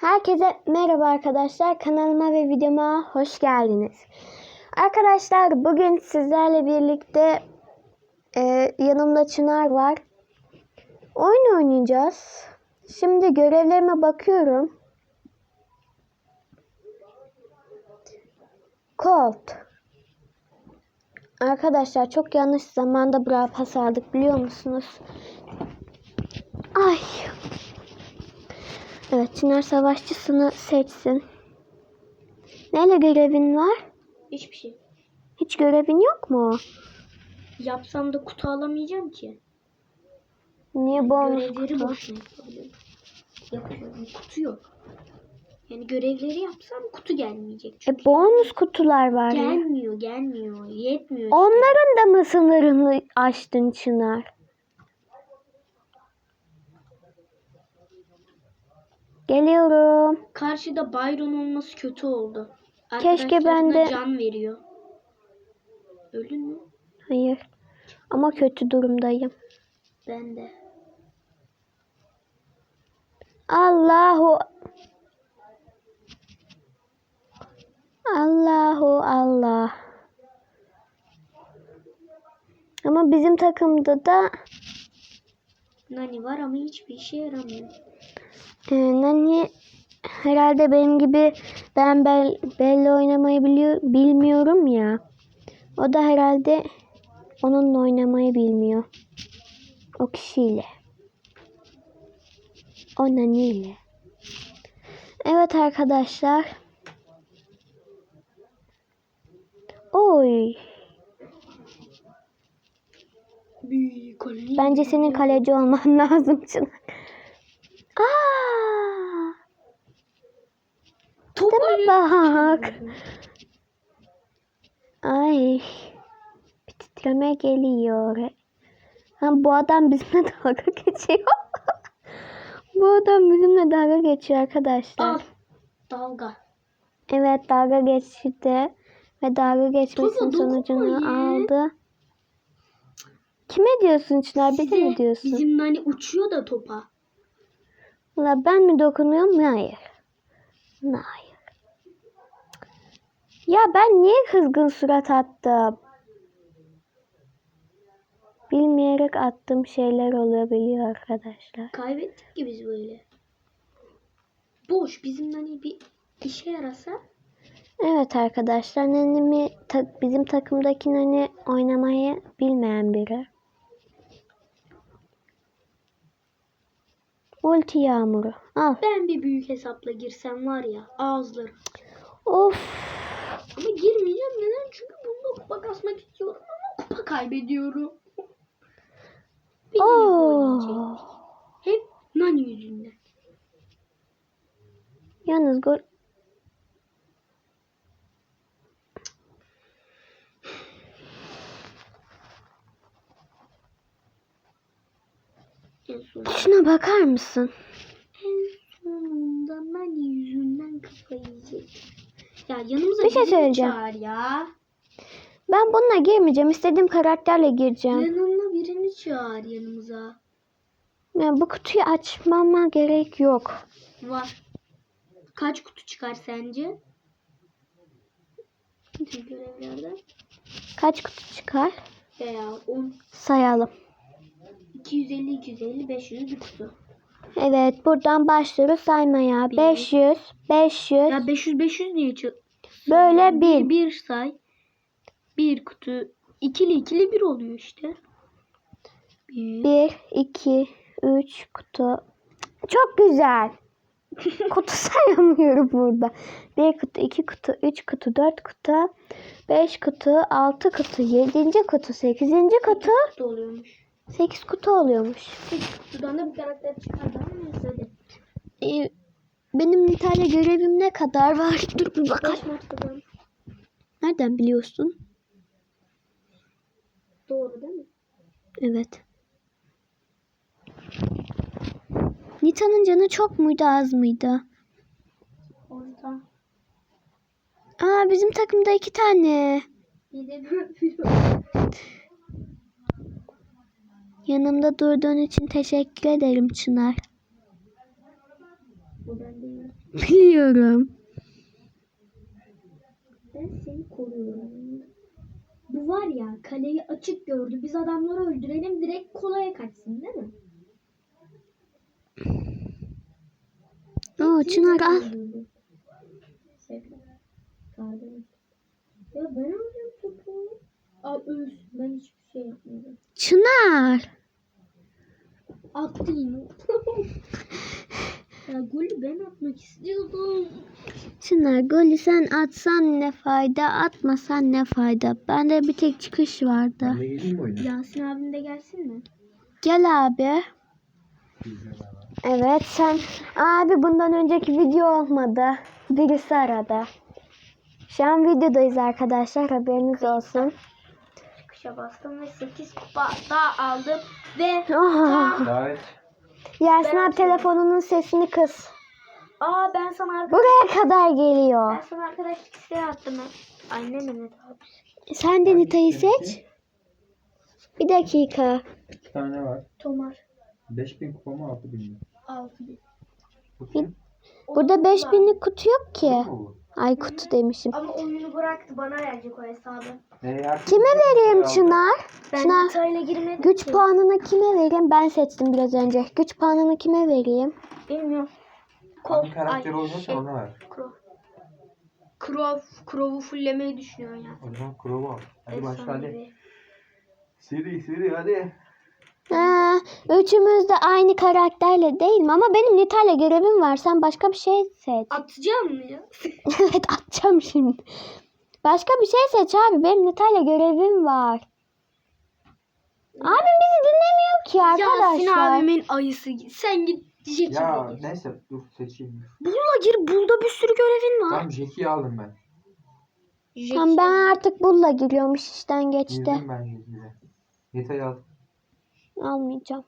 Herkese merhaba arkadaşlar. Kanalıma ve videoma hoş geldiniz. Arkadaşlar bugün sizlerle birlikte e, yanımda Çınar var. Oyun oynayacağız. Şimdi görevlerime bakıyorum. Colt. Arkadaşlar çok yanlış zamanda bra pas aldık biliyor musunuz? Ay. Çınar Savaşçısını seçsin. Neyle görevin var? Hiçbir şey. Hiç görevin yok mu? Yapsam da kutu alamayacağım ki. Niye bonus Görevleri kutu? boşuna yapabiliyorum. Yapıyorum. Kutu yok. Yani görevleri yapsam kutu gelmeyecek. Çünkü E bonus kutular var ya. gelmiyor, gelmiyor. Yetmiyor. Onların da mı sınırını aştın Çınar? Geliyorum. Karşıda Byron olması kötü oldu. Keşke ben de- can veriyor. Öldün mü? Hayır. Ama kötü durumdayım. Ben de. Allahu Allahu Allah. Ama bizim takımda da Nani var ama hiçbir işe yaramıyor. E, Nani herhalde benim gibi ben bel, belli oynamayı biliyor, bilmiyorum ya. O da herhalde onunla oynamayı bilmiyor. O kişiyle. O Nani ile. Evet arkadaşlar. Oy. Bence senin kaleci olman lazım Çınar. Aa! Top Değil mi bak? Ay. Bir titreme geliyor. Ha, bu adam bizimle dalga geçiyor. bu adam bizimle dalga geçiyor arkadaşlar. Al. Dalga. Evet dalga geçti. Ve dalga geçmesinin Topa sonucunu aldı. Kime diyorsun Çınar? Bize Size mi diyorsun? Bizim Nani uçuyor da topa. Valla ben mi dokunuyorum? Hayır. Hayır. Ya ben niye kızgın surat attım? Bilmeyerek attığım şeyler olabiliyor arkadaşlar. Kaybettik ki biz böyle. Boş. Bizim Nani bir işe yarasa Evet arkadaşlar Nani'mi ta- bizim takımdaki Nani oynamayı bilmeyen biri. Ulti yağmuru. Al. ben bir büyük hesapla girsem var ya ağızları. Of. Ama girmeyeceğim neden? Çünkü bunda kupa kasmak istiyorum ama kupa kaybediyorum. Bir. Oo. Hep Nani yüzünden. Yalnız gol. Şuna bakar mısın? Ya yanımıza Bir şey söyleyeceğim. çağır ya. Ben bununla girmeyeceğim. İstediğim karakterle gireceğim. Yanına birini çağır yanımıza. Yani bu kutuyu açmama gerek yok. Var. Kaç kutu çıkar sence? Kaç kutu çıkar? Veya 10, Sayalım. 250, 250, 500 bir kutu. Evet buradan başlıyoruz saymaya. Bir. 500, 500, Ya 500, 500 niye çık? böyle Bir, bir. bir say. Bir kutu. ikili ikili bir oluyor işte. Bir. 1, 2, 3 kutu. Çok güzel. kutu sayamıyorum burada. 1 kutu, 2 kutu, 3 kutu, 4 kutu, 5 kutu, 6 kutu, 7. kutu, 8. kutu, kutu oluyormuş. 8 kutu oluyormuş. 8 kutudan da bir karakter çıkardı ama neyse hadi. Ee, benim Nita'yla görevim ne kadar var? Dur bir bakalım. 5 maç kazan. Nereden biliyorsun? Doğru değil mi? Evet. Nita'nın canı çok muydu az mıydı? Orta. Aa bizim takımda iki tane. Bir de. Yanımda durduğun için teşekkür ederim Çınar. Bu ben değilim. Biliyorum. Ben seni koruyorum. Bu var ya kaleyi açık gördü. Biz adamları öldürelim direkt kolaya kaçsın değil mi? Oo Çınar al. Pardon. Ya ben alacağım topu. Al öl. Ben hiçbir şey yapmadım. Çınar. Attı yine. ya golü ben atmak istiyordum. Çınar golü sen atsan ne fayda atmasan ne fayda. Bende bir tek çıkış vardı. Ben de geleyim mi oyuna? Yasin abim de gelsin mi? Gel abi. Evet sen abi bundan önceki video olmadı. Birisi aradı. Şu an videodayız arkadaşlar haberiniz olsun. Çıkışa bastım ve 8 kupa daha aldım. Ve Oh. Davet. Yasin Ben abi telefonunun sesini kıs. aa ben sana arka- Buraya kadar geliyor. ben sana arkadaşlık isteği attım. Anne Mehmet abi. Sen de Nita'yı seç. Bir dakika. İki tane var. Tomar 5000 kupa mı 6000 mi? 6000. Bu kim? Burada 5000'lik kutu yok ki. Bu mu bu? Ay kutu demişim. Ama oyunu bıraktı bana verecek o hesabı. E, her Kime vereyim Çınar? Ben Çınar. detayla girmedim Güç ki. puanını kime vereyim? Ben seçtim biraz önce. Güç puanını kime vereyim? Bilmiyorum. Hangi karakter oynarsa şey, ona ver. Krov. Krov, Krov'u fulllemeyi düşünüyor ya. O zaman Crow'u al. Hadi başla hadi. Siri Siri hadi. Ha, üçümüz de aynı karakterle değil mi? Ama benim Nita'yla görevim var. Sen başka bir şey seç. Atacağım mı ya? evet atacağım şimdi. Başka bir şey seç abi. Benim Nita'yla görevim var. Abim bizi dinlemiyor ki Yasin arkadaşlar. abimin ayısı. Sen git Jackie'ye Ya gir. neyse dur seçeyim. Bulla gir. Bulda bir sürü görevin var. Tamam Jackie'yi aldım ben. Tamam ben artık Bull'la giriyormuş işten geçti. Girdim ben Jackie'ye. Yetayı al. Almayacağım.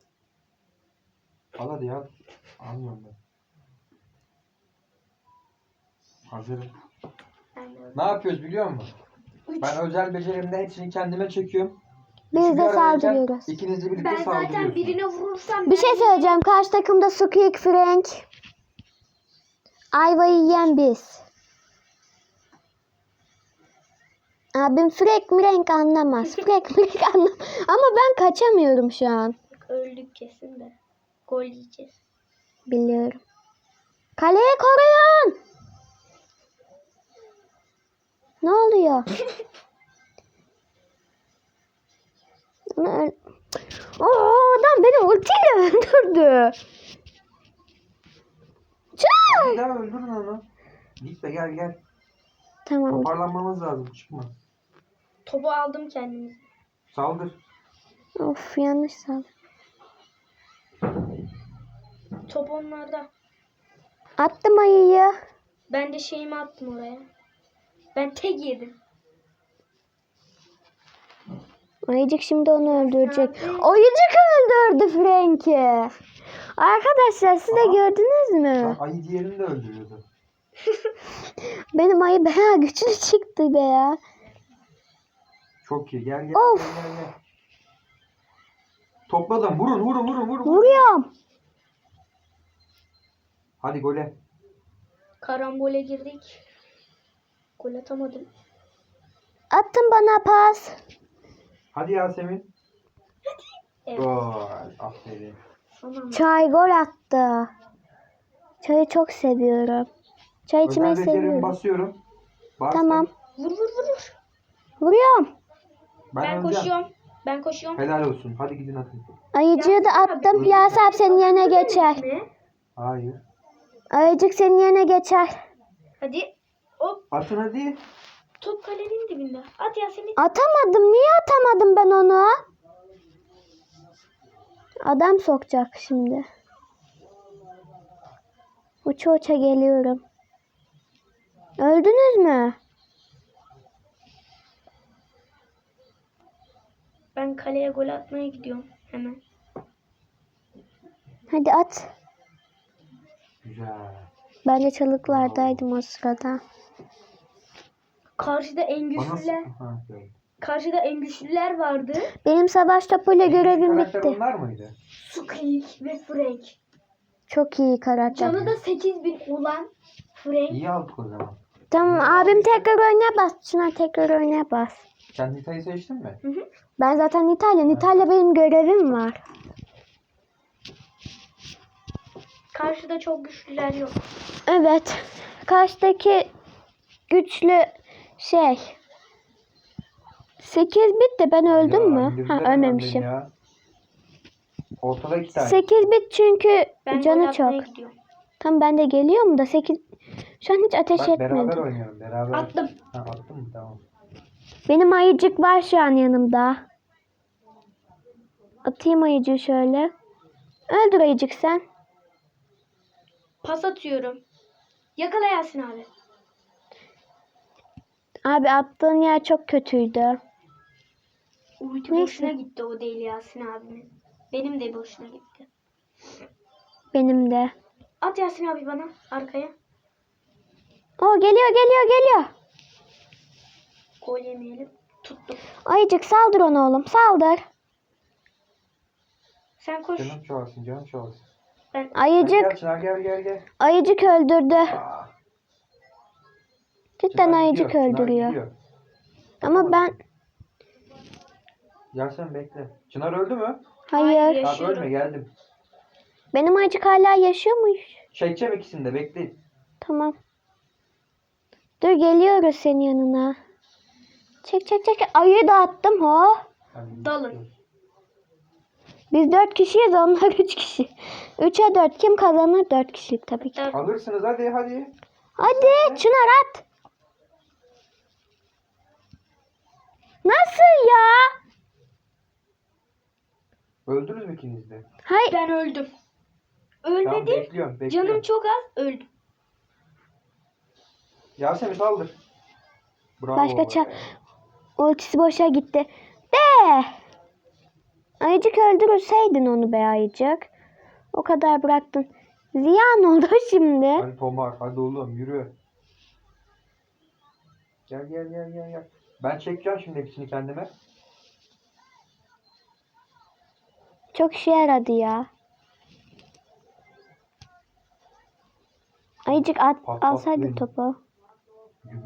Al hadi al. Almıyorum ben. Hazırım. Ne yapıyoruz biliyor musun? Üç. Ben özel becerimde hepsini kendime çekiyorum. Biz Üçü bir de aradayken saldırıyoruz. İkiniz de birlikte Ben zaten saldırıyorsunuz. birine vurursam Bir şey söyleyeceğim. Karşı takımda Squeak, Frank. Ayvayı yiyen biz. Abim Frank Frank anlamaz. Frank Frank anlamaz. Ama ben kaçamıyorum şu an. öldük kesin de. Gol yiyeceğiz. Biliyorum. Kaleye koruyun. Ne oluyor? Oo, adam beni ultiyle öldürdü. Çık! Daha öldürün onu. Gitme gel gel. Tamam. Toparlanmamız lazım çıkma. Topu aldım kendimize. Saldır. Of yanlış sandım. Top onlarda. Attım ayıyı. Ben de şeyimi attım oraya. Ben tek yedim. Ayıcık şimdi onu öldürecek. Abi. Ayıcık öldürdü Frank'i. Arkadaşlar siz de Aa. gördünüz mü? Ayı diğerini de öldürüyordu. Benim ayı bayağı güçlü çıktı be ya. Çok iyi. Gel gel Of. gel gel. gel. Topladım. Vurun vurun vurun vurun. Vuruyorum. Hadi gole. Karambole girdik. Gol atamadım. Attın bana pas. Hadi Yasemin. Evet. Gol. Aferin. Tamam. Çay gol attı. Çayı çok seviyorum. Çay içmeyi Özel seviyorum. basıyorum. Bastım. Tamam. Vur vur vur vur. Vuruyorum. Ben, Ben koşuyorum. Ben koşuyorum. Helal olsun. Hadi gidin atın. Ayıcığı da attım. Yasin abi senin yerine geçer. Hayır. Ayıcık senin yerine geçer. Hadi. Hop. Atın hadi. Top kalenin dibinde. At Yasemin. Atamadım. Niye atamadım ben onu? Adam sokacak şimdi. Uça uça geliyorum. Öldünüz mü? Ben kaleye gol atmaya gidiyorum. Hemen. Hadi at. Güzel. Ben de çalıklardaydım o sırada. Karşıda en güçlüler. Karşıda en güçlüler vardı. Benim savaş topuyla görevim Karakter bitti. onlar mıydı? Squeak ve Frank. Çok iyi karakter. Canı da 8000 olan Frank. İyi aldık o zaman. Tamam abim tekrar oynaya bas. Çınar tekrar oynaya bas. Sen Nita'yı seçtin mi? Ben zaten Nitalya. Nitalya benim görevim var. Karşıda çok güçlüler yok. Evet. Karşıdaki güçlü şey. 8 bit de ben öldüm Ya, mü? Ha ölmemişim. ya. Ortada iki tane. 8 bit çünkü Ben canı çok. gidiyorum. Tam ben de geliyorum da 8 şu an hiç ateş Bak beraber etmedim. oynayalım. Beraber. Attım. Ha, attın mı? Tamam. Benim ayıcık var şu an yanımda. Atayım ayıcığı şöyle. Öldür ayıcık sen. Pas atıyorum. Yakala Yasin abi. Abi attığın yer çok kötüydü. Ulti Neyse. boşuna gitti o değil Yasin abimin. Benim de boşuna gitti. Benim de. At Yasin abi bana arkaya. O geliyor geliyor geliyor. Gol yemeyelim. Tuttum. Ayıcık saldır onu oğlum saldır. Sen koş. Canım çoğalsın. Canım çoğalsın. Ben Ayıcık gel Çınar gel gel gel. ayıcık öldürdü. Aa, Cidden Çınar ayıcık gidiyor, Çınar öldürüyor. gidiyor. Ama ben Gel sen bekle. Çınar öldü mü? hayır. Hayır. Tamam Yaşıyorum. ölme geldim. Benim ayıcık hala yaşıyormuş. Çekeceğim ikisini de bekleyin. Tamam. Dur geliyoruz senin yanına. Çek çek çek. Ayıyı da attım ho. Dalın. Biz dört kişiyiz onlar üç kişi. Üçe dört kim kazanır? Dört kişilik tabii ki. Alırsınız hadi hadi. Hadi Çınar at. Nasıl ya? Öldünüz mü ikiniz de? Hayır. ben öldüm. Tamam Ölmedim. bekliyorum bekliyorum. Canım çok az öldüm. Yasemin saldır. Bravo. Başka ça- Ultisi boşa gitti. De. Ayıcık öldürürseydin onu be ayıcık. O kadar bıraktın. Ziyan oldu şimdi. Hadi Tomar hadi oğlum yürü. Gel gel gel gel gel. Ben çekeceğim şimdi hepsini kendime. Çok işe yaradı ya. Ayıcık at, Pat değil. topu.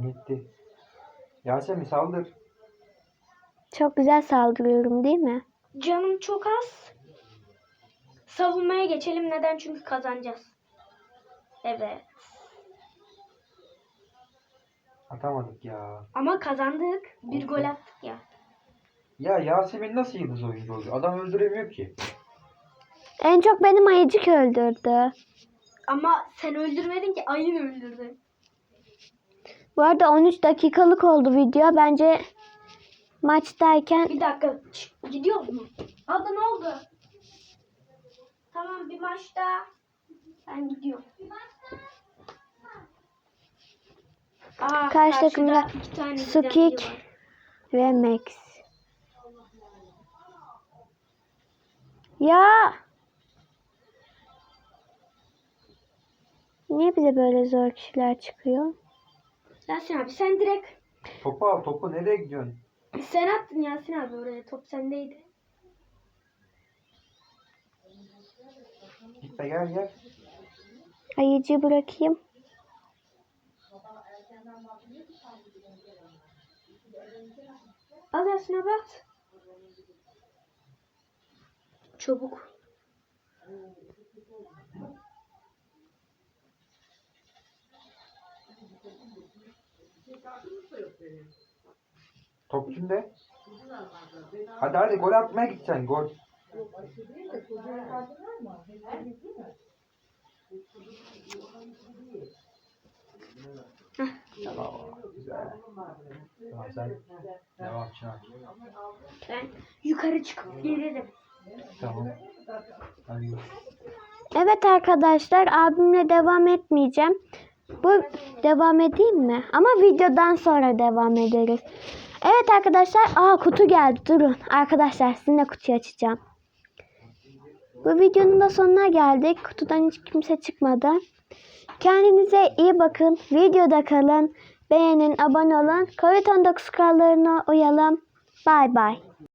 Gitti. Yasemin saldır. Çok güzel saldırıyorum değil mi? Canım çok az. Savunmaya geçelim. Neden? Çünkü kazanacağız. Evet. Atamadık ya. Ama kazandık. Bir gol attık ya. Ya Yasemin nasıl yıldız oyuncu oluyor? Adam öldüremiyor ki. En çok benim ayıcık öldürdü. Ama sen öldürmedin ki ayın öldürdü. Bu arada 13 dakikalık oldu video. Bence maçtayken Bir dakika. Çık, gidiyoruz mu? Abla ne oldu? Tamam bir maçta. Ben gidiyorum. Aa, Karşı takımda Sukik. ve Max. Ya! Niye bize böyle zor kişiler çıkıyor? Yasin abi sen direkt Topu al topu nereye gidiyorsun? sen attın Yasin abi oraya top sendeydi. Gitme gel gel. Ayıcı bırakayım. Al Yasin abi at. Çabuk. Top kimde? Hadi hadi gol atmaya gideceksin gol. Tamam güzel. Tamam sen devam Çınar. Ben yukarı çıkıp gelirim. Tamam. Hadi. Evet arkadaşlar abimle devam etmeyeceğim. Bu devam edeyim mi? Ama videodan sonra devam ederiz. Evet arkadaşlar. Aa kutu geldi. Durun. Arkadaşlar sizinle kutuyu açacağım. Bu videonun da sonuna geldik. Kutudan hiç kimse çıkmadı. Kendinize iyi bakın. Videoda kalın. Beğenin, abone olun. Covid-19 kurallarına uyalım. Bay bay.